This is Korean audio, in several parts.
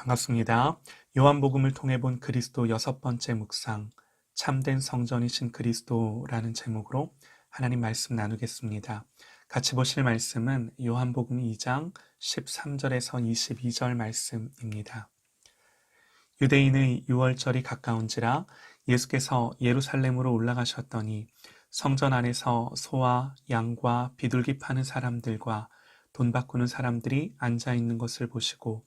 반갑습니다. 요한복음을 통해 본 그리스도 여섯 번째 묵상, 참된 성전이신 그리스도라는 제목으로 하나님 말씀 나누겠습니다. 같이 보실 말씀은 요한복음 2장 13절에서 22절 말씀입니다. 유대인의 유월절이 가까운지라 예수께서 예루살렘으로 올라가셨더니 성전 안에서 소와 양과 비둘기 파는 사람들과 돈 바꾸는 사람들이 앉아 있는 것을 보시고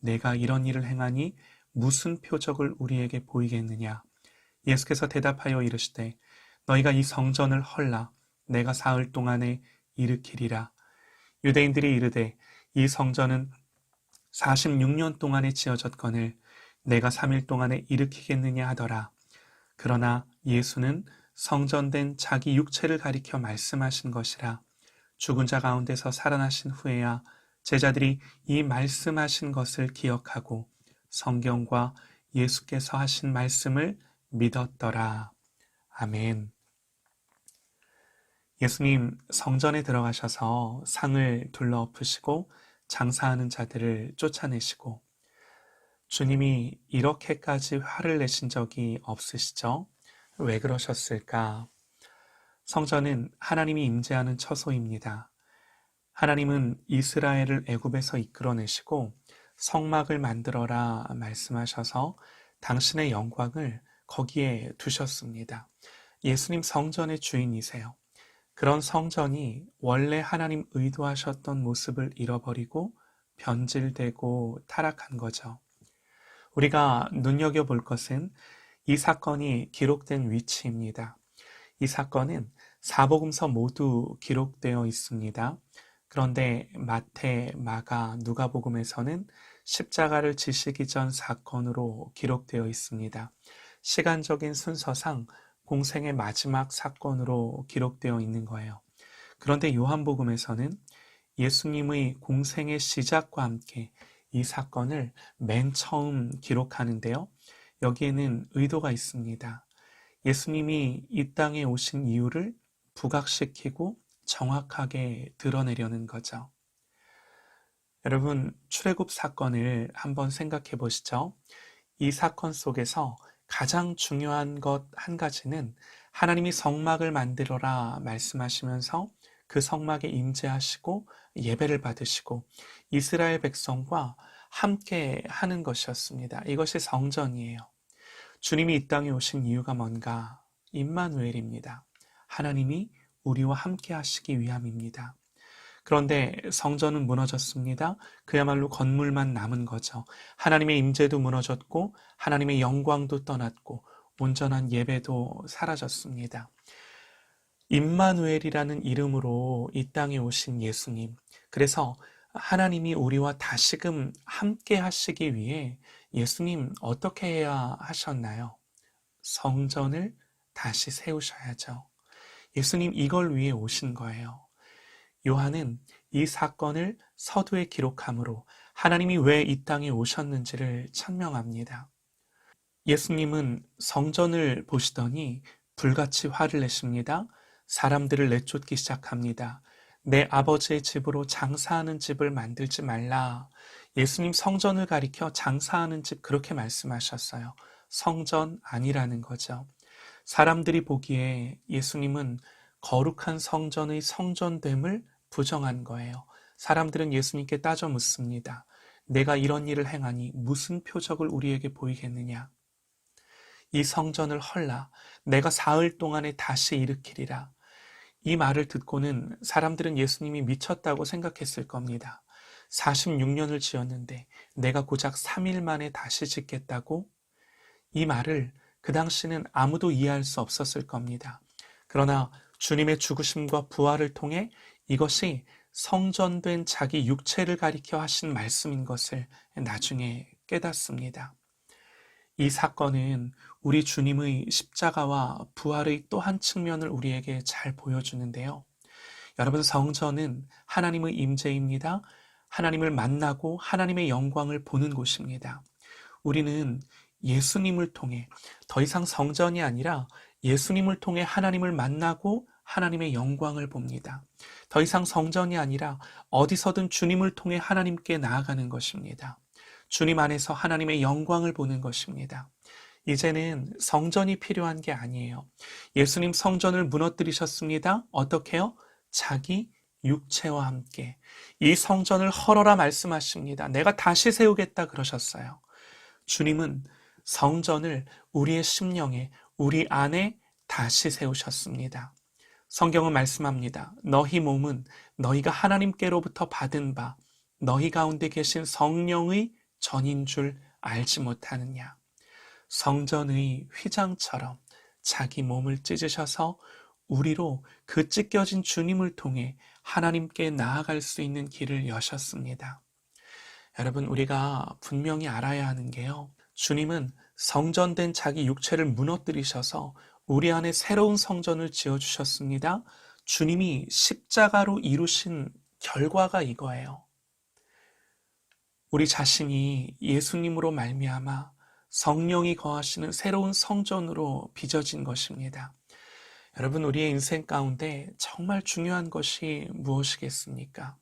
내가 이런 일을 행하니 무슨 표적을 우리에게 보이겠느냐? 예수께서 대답하여 이르시되 너희가 이 성전을 헐라 내가 사흘 동안에 일으키리라. 유대인들이 이르되 이 성전은 46년 동안에 지어졌거늘 내가 3일 동안에 일으키겠느냐 하더라. 그러나 예수는 성전된 자기 육체를 가리켜 말씀하신 것이라 죽은 자 가운데서 살아나신 후에야 제자들이 이 말씀하신 것을 기억하고 성경과 예수께서 하신 말씀을 믿었더라. 아멘. 예수님 성전에 들어가셔서 상을 둘러 엎으시고 장사하는 자들을 쫓아내시고 주님이 이렇게까지 화를 내신 적이 없으시죠? 왜 그러셨을까? 성전은 하나님이 임재하는 처소입니다. 하나님은 이스라엘을 애굽에서 이끌어내시고 성막을 만들어라 말씀하셔서 당신의 영광을 거기에 두셨습니다. 예수님 성전의 주인이세요. 그런 성전이 원래 하나님 의도하셨던 모습을 잃어버리고 변질되고 타락한 거죠. 우리가 눈여겨볼 것은 이 사건이 기록된 위치입니다. 이 사건은 사복음서 모두 기록되어 있습니다. 그런데 마태, 마가, 누가복음에서는 십자가를 지시기 전 사건으로 기록되어 있습니다. 시간적인 순서상 공생의 마지막 사건으로 기록되어 있는 거예요. 그런데 요한복음에서는 예수님의 공생의 시작과 함께 이 사건을 맨 처음 기록하는데요. 여기에는 의도가 있습니다. 예수님이 이 땅에 오신 이유를 부각시키고 정확하게 드러내려는 거죠. 여러분, 출애굽 사건을 한번 생각해 보시죠. 이 사건 속에서 가장 중요한 것 한 가지는 하나님이 성막을 만들어라 말씀하시면서 그 성막에 임재하시고 예배를 받으시고 이스라엘 백성과 함께 하는 것이었습니다. 이것이 성전이에요. 주님이 이 땅에 오신 이유가 뭔가? 임마누엘입니다. 하나님이 우리와 함께 하시기 위함입니다. 그런데 성전은 무너졌습니다. 그야말로 건물만 남은 거죠. 하나님의 임재도 무너졌고 하나님의 영광도 떠났고 온전한 예배도 사라졌습니다. 임마누엘이라는 이름으로 이 땅에 오신 예수님. 그래서 하나님이 우리와 다시금 함께 하시기 위해 예수님 어떻게 해야 하셨나요? 성전을 다시 세우셔야죠. 예수님 이걸 위해 오신 거예요. 요한은 이 사건을 서두에 기록함으로 하나님이 왜 이 땅에 오셨는지를 천명합니다. 예수님은 성전을 보시더니 불같이 화를 내십니다. 사람들을 내쫓기 시작합니다. 내 아버지의 집으로 장사하는 집을 만들지 말라. 예수님 성전을 가리켜 장사하는 집 그렇게 말씀하셨어요. 성전 아니라는 거죠. 사람들이 보기에 예수님은 거룩한 성전의 성전됨을 부정한 거예요. 사람들은 예수님께 따져 묻습니다. 내가 이런 일을 행하니 무슨 표적을 우리에게 보이겠느냐? 이 성전을 헐라. 내가 사흘 동안에 다시 일으키리라. 이 말을 듣고는 사람들은 예수님이 미쳤다고 생각했을 겁니다. 46년을 지었는데 내가 고작 3일 만에 다시 짓겠다고? 이 말을 그 당시는 아무도 이해할 수 없었을 겁니다. 그러나 주님의 죽으심과 부활을 통해 이것이 성전된 자기 육체를 가리켜 하신 말씀인 것을 나중에 깨닫습니다. 이 사건은 우리 주님의 십자가와 부활의 또 한 측면을 우리에게 잘 보여주는데요. 여러분 성전은 하나님의 임재입니다. 하나님을 만나고 하나님의 영광을 보는 곳입니다. 우리는 예수님을 통해 더 이상 성전이 아니라 예수님을 통해 하나님을 만나고 하나님의 영광을 봅니다. 더 이상 성전이 아니라 어디서든 주님을 통해 하나님께 나아가는 것입니다. 주님 안에서 하나님의 영광을 보는 것입니다. 이제는 성전이 필요한 게 아니에요. 예수님 성전을 무너뜨리셨습니다. 어떻게요? 자기 육체와 함께 이 성전을 헐어라 말씀하십니다. 내가 다시 세우겠다 그러셨어요. 주님은 성전을 우리의 심령에 우리 안에 다시 세우셨습니다. 성경은 말씀합니다. 너희 몸은 너희가 하나님께로부터 받은 바 너희 가운데 계신 성령의 전인 줄 알지 못하느냐. 성전의 휘장처럼 자기 몸을 찢으셔서 우리로 그 찢겨진 주님을 통해 하나님께 나아갈 수 있는 길을 여셨습니다. 여러분, 우리가 분명히 알아야 하는 게요. 주님은 성전된 자기 육체를 무너뜨리셔서 우리 안에 새로운 성전을 지어주셨습니다. 주님이 십자가로 이루신 결과가 이거예요. 우리 자신이 예수님으로 말미암아 성령이 거하시는 새로운 성전으로 빚어진 것입니다. 여러분, 우리의 인생 가운데 정말 중요한 것이 무엇이겠습니까?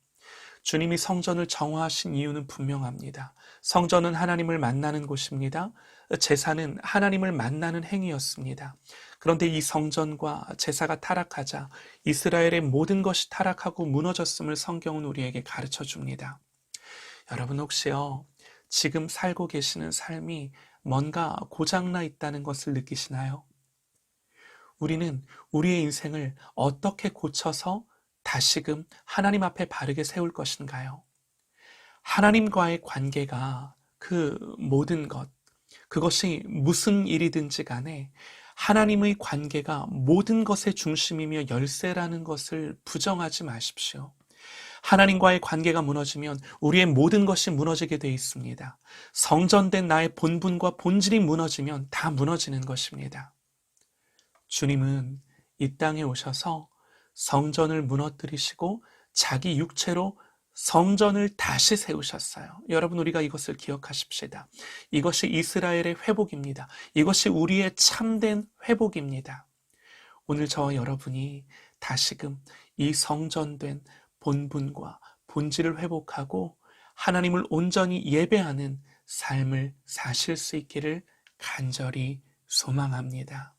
주님이 성전을 정화하신 이유는 분명합니다. 성전은 하나님을 만나는 곳입니다. 제사는 하나님을 만나는 행위였습니다. 그런데 이 성전과 제사가 타락하자 이스라엘의 모든 것이 타락하고 무너졌음을 성경은 우리에게 가르쳐 줍니다. 여러분 혹시요, 지금 살고 계시는 삶이 뭔가 고장나 있다는 것을 느끼시나요? 우리는 우리의 인생을 어떻게 고쳐서 다시금 하나님 앞에 바르게 세울 것인가요? 하나님과의 관계가 그 모든 것, 그것이 무슨 일이든지 간에 하나님의 관계가 모든 것의 중심이며 열쇠라는 것을 부정하지 마십시오. 하나님과의 관계가 무너지면 우리의 모든 것이 무너지게 되어 있습니다. 성전된 나의 본분과 본질이 무너지면 다 무너지는 것입니다. 주님은 이 땅에 오셔서 성전을 무너뜨리시고 자기 육체로 성전을 다시 세우셨어요. 여러분, 우리가 이것을 기억하십시다. 이것이 이스라엘의 회복입니다. 이것이 우리의 참된 회복입니다. 오늘 저와 여러분이 다시금 이 성전된 본분과 본질을 회복하고 하나님을 온전히 예배하는 삶을 사실 수 있기를 간절히 소망합니다.